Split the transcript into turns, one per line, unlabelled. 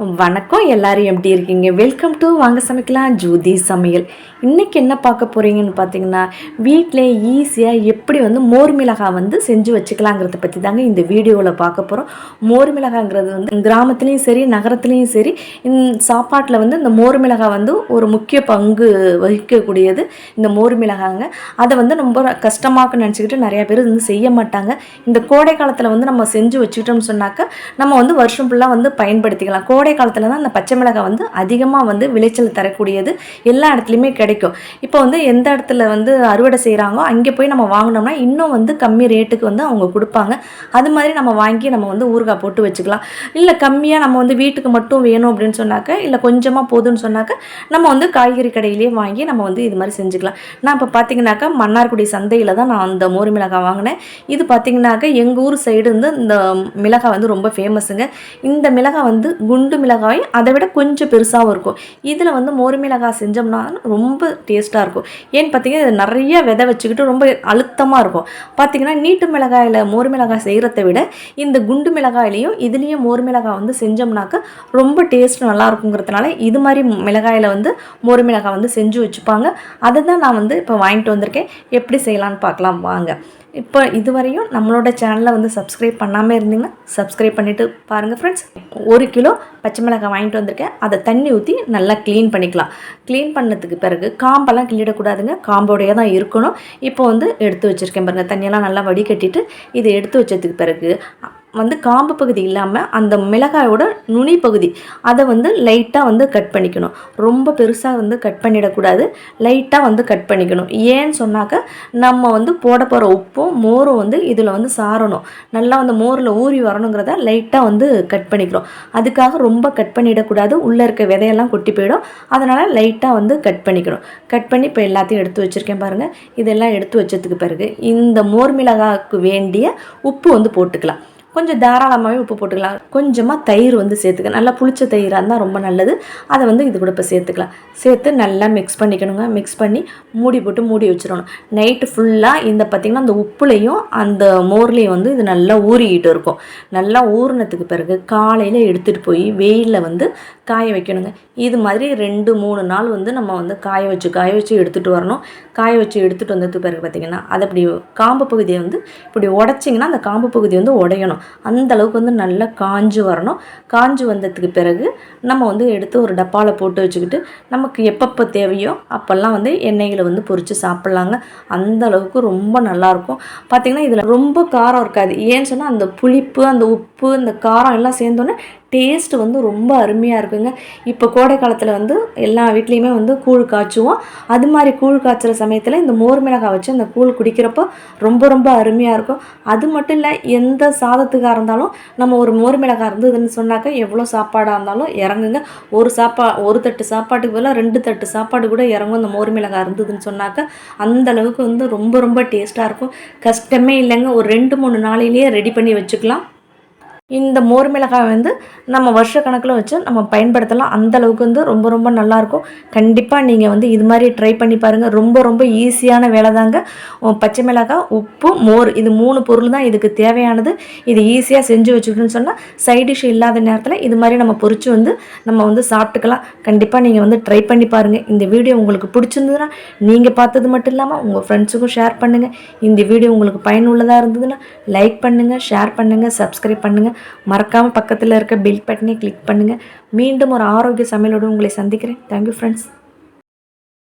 வணக்கம் எல்லாரும் எப்படி இருக்கீங்க? வெல்கம் டு வாங்க சமைக்கலாம் ஜூதி சமையல். இன்றைக்கி என்ன பார்க்க போகிறீங்கன்னு பார்த்தீங்கன்னா வீட்டில் ஈஸியாக எப்படி வந்து மோர் மிளகாய் வந்து செஞ்சு வச்சுக்கலாங்கிறத பற்றி தாங்க இந்த வீடியோவில் பார்க்க போகிறோம் மோர் மிளகாங்கிறது வந்து கிராமத்துலேயும் சரி நகரத்துலேயும் சரி இந்த சாப்பாட்டில் வந்து இந்த மோர் மிளகாய் வந்து ஒரு முக்கிய பங்கு வகிக்கக்கூடியது இந்த மோர் மிளகாங்க அதை வந்து ரொம்ப கஷ்டமாக நினச்சிக்கிட்டு நிறையா பேர் வந்து செய்ய மாட்டாங்க. இந்த கோடை காலத்தில் வந்து நம்ம செஞ்சு வச்சுக்கிட்டோம்னு சொன்னாக்க நம்ம வந்து வருஷம் ஃபுல்லாக வந்து பயன்படுத்திக்கலாம். கோடை காலத்தில் தான் அந்த பச்சை மிளகாய் வந்து அதிகமாக வந்து விளைச்சல் தரக்கூடியது எல்லா இடத்துலையுமே கிடைக்கும். இப்போ வந்து எந்த இடத்துல வந்து அறுவடை செய்கிறாங்களோ அங்கே போய் நம்ம வாங்கினோம்னா இன்னும் வந்து கம்மி ரேட்டுக்கு வந்து அவங்க கொடுப்பாங்க. அது மாதிரி நம்ம வாங்கி நம்ம வந்து ஊறுகாய் போட்டு வச்சுக்கலாம். இல்லை கம்மியாக நம்ம வந்து வீட்டுக்கு மட்டும் வேணும் அப்படின்னு சொன்னாக்க இல்லை கொஞ்சமாக போதும்னு சொன்னாக்க நம்ம வந்து காய்கறி கடையிலேயே வாங்கி நம்ம வந்து இது மாதிரி செஞ்சுக்கலாம். நான் இப்போ பார்த்தீங்கன்னாக்கா மன்னார்குடி சந்தையில் தான் நான் அந்த மோர் மிளகாய் வாங்கினேன். இது பார்த்தீங்கன்னாக்கா எங்கள் ஊர் சைடு வந்து இந்த மிளகாய் வந்து ரொம்ப ஃபேமஸுங்க இந்த மிளகாய் வந்து குண்டு மிளகாய் அதை விட கொஞ்சம் பெருசாகவும் இருக்கும். இதில் வந்து மோர் மிளகாய் செஞ்சோம்னா ரொம்ப டேஸ்ட்டாக இருக்கும். ஏன்னு பார்த்தீங்கன்னா இது நிறைய விதை வச்சுக்கிட்டு ரொம்ப அழுத்தமாக இருக்கும். பார்த்தீங்கன்னா நீட்டு மிளகாயில் மோர் மிளகாய் செய்கிறத விட இந்த குண்டு மிளகாயிலையும் இதுலேயும் மோர் மிளகாய் வந்து செஞ்சோம்னாக்க ரொம்ப டேஸ்ட் நல்லா இருக்குங்கிறதுனால இது மாதிரி மிளகாயில் வந்து மோர் மிளகாய் வந்து செஞ்சு வச்சுப்பாங்க. அதை தான் நான் வந்து இப்போ வாங்கிட்டு வந்திருக்கேன். எப்படி செய்யலான்னு பார்க்கலாம் வாங்க. இப்போ இதுவரையும் நம்மளோட சேனலை வந்து சப்ஸ்கிரைப் பண்ணாமல் இருந்தீங்கன்னா சப்ஸ்கிரைப் பண்ணிவிட்டு பாருங்கள் ஃப்ரெண்ட்ஸ் ஒரு கிலோ பச்சை மிளகாய் வாங்கிட்டு வந்திருக்கேன். அதை தண்ணி ஊற்றி நல்லா க்ளீன் பண்ணிக்கலாம். க்ளீன் பண்ணதுக்கு பிறகு காம்பெல்லாம் கிள்ளிடக்கூடாதுங்க. காம்போடையே தான் இருக்கணும். இப்போ வந்து எடுத்து வச்சுருக்கேன் பாருங்கள் தண்ணியெல்லாம் நல்லா வடிகட்டிட்டு இதை எடுத்து வச்சதுக்கு பிறகு வந்து காம்பு பகுதி இல்லாமல் அந்த மிளகாயோட நுனி பகுதி அதை வந்து லைட்டாக வந்து கட் பண்ணிக்கணும். ரொம்ப பெருசாக வந்து கட் பண்ணிடக்கூடாது. லைட்டாக வந்து கட் பண்ணிக்கணும். ஏன்னு சொன்னாக்க நம்ம வந்து போட போகிற உப்பும் மோரும் வந்து இதில் வந்து சாரணும். நல்லா வந்து மோரில் ஊறி வரணுங்கிறத லைட்டாக வந்து கட் பண்ணிக்கிறோம். அதுக்காக ரொம்ப கட் பண்ணிடக்கூடாது. உள்ளே இருக்க விதையெல்லாம் கொட்டி போயிடும். அதனால் லைட்டாக வந்து கட் பண்ணிக்கணும் கட் பண்ணி இப்போ எல்லாத்தையும் எடுத்து வச்சுருக்கேன் பாருங்கள் இதெல்லாம் எடுத்து வச்சதுக்கு பிறகு இந்த மோர் மிளகாய்க்கு வேண்டிய உப்பு வந்து போட்டுக்கலாம். கொஞ்சம் தாராளமாகவே உப்பு போட்டுக்கலாம். கொஞ்சமாக தயிர் வந்து சேர்த்துக்க. நல்லா புளிச்ச தயிராக இருந்தால் ரொம்ப நல்லது. அதை வந்து இது கூட இப்போ சேர்த்துக்கலாம். சேர்த்து நல்லா மிக்ஸ் பண்ணிக்கணுங்க. மிக்ஸ் பண்ணி மூடி போட்டு மூடி வச்சிடணும். நைட்டு ஃபுல்லாக இந்த பார்த்திங்கன்னா அந்த உப்புலையும் அந்த மோர்லேயும் வந்து இது நல்லா ஊறிக்கிட்டு இருக்கும். நல்லா ஊறினதுக்கு பிறகு காலையில் எடுத்துகிட்டு போய் வெயிலில் வந்து காய வைக்கணுங்க. இது மாதிரி ரெண்டு மூணு நாள் வந்து நம்ம வந்து காய வச்சு காய வச்சு எடுத்துகிட்டு வரணும். காய வச்சு எடுத்துகிட்டு வந்ததுக்கு பிறகு பார்த்திங்கன்னா அதை அப்படி காம்பு பகுதியை வந்து இப்படி உடச்சிங்கன்னா அந்த காம்பு பகுதி வந்து உடையணும். அந்த அளவுக்கு வந்து நல்லா காஞ்சு வரணும். காஞ்சு வந்ததுக்கு பிறகு நம்ம வந்து எடுத்து ஒரு டப்பாவில் போட்டு வச்சுக்கிட்டு நமக்கு எப்பப்போ தேவையோ அப்போல்லாம் வந்து எண்ணெயில் வந்து பொறிச்சு சாப்பிட்லாங்க. அந்த அளவுக்கு ரொம்ப நல்லாயிருக்கும். பார்த்திங்கன்னா இதில் ரொம்ப காரம் இருக்காது. ஏன்னு சொன்னால் அந்த புளிப்பு அந்த உப்பு அந்த காரம் எல்லாம் சேர்ந்தோன்னே டேஸ்ட் வந்து ரொம்ப அருமையாக இருக்குங்க. இப்போ கோடை காலத்தில் வந்து எல்லா வீட்லேயுமே வந்து கூழ் காய்ச்சுவோம். அது மாதிரி கூழ் காய்ச்சுற சமயத்தில் இந்த மோர் மிளகாய் வச்சு அந்த கூழ் குடிக்கிறப்போ ரொம்ப ரொம்ப அருமையாக இருக்கும். அது மட்டும் இல்லை எந்த சாதத்துக்காக இருந்தாலும் நம்ம ஒரு மோர் மிளகாய் இருந்ததுன்னு சொன்னாக்க எவ்வளோ சாப்பாடாக இருந்தாலும் இறங்குங்க. ஒரு சாப்பா ஒரு தட்டு சாப்பாட்டுக்கு பதிலாக ரெண்டு தட்டு சாப்பாடு கூட இறங்கும் இந்த மோர் மிளகாய் இருந்ததுன்னு சொன்னாக்க அந்த அளவுக்கு வந்து ரொம்ப ரொம்ப டேஸ்ட்டாக இருக்கும். கஷ்டமே இல்லைங்க. ஒரு ரெண்டு மூணு நாளையிலேயே ரெடி பண்ணி வச்சுக்கலாம். இந்த மோர் மிளகாய் வந்து நம்ம வருஷ கணக்கில் வச்சு நம்ம பயன்படுத்தலாம். அந்த அளவுக்கு வந்து ரொம்ப ரொம்ப நல்லாயிருக்கும். கண்டிப்பாக நீங்கள் வந்து இது மாதிரி ட்ரை பண்ணி பாருங்கள் ரொம்ப ரொம்ப ஈஸியான வேலை தாங்க. பச்சை மிளகாய் உப்பு மோர் இது மூணு பொருள் தான் இதுக்கு தேவையானது. இது ஈஸியாக செஞ்சு வச்சுக்கணும்னு சொன்னால் சைட் டிஷ் இல்லாத நேரத்தில் இது மாதிரி நம்ம பொறிச்சு வந்து நம்ம வந்து சாப்பிட்டுக்கலாம். கண்டிப்பாக நீங்கள் வந்து ட்ரை பண்ணி பாருங்கள் இந்த வீடியோ உங்களுக்கு பிடிச்சிருந்ததுன்னா நீங்கள் பார்த்தது மட்டும் இல்லாமல் உங்கள் ஃப்ரெண்ட்ஸுக்கும் ஷேர் பண்ணுங்கள் இந்த வீடியோ உங்களுக்கு பயனுள்ளதாக இருந்ததுன்னா லைக் பண்ணுங்கள் ஷேர் பண்ணுங்கள் சப்ஸ்கிரைப் பண்ணுங்கள் மறக்காமல் பக்கத்தில் இருக்க பில் பட்டனை கிளிக் பண்ணுங்கள் மீண்டும் ஒரு ஆரோக்கிய சமையலோடு உங்களை சந்திக்கிறேன். Thank you friends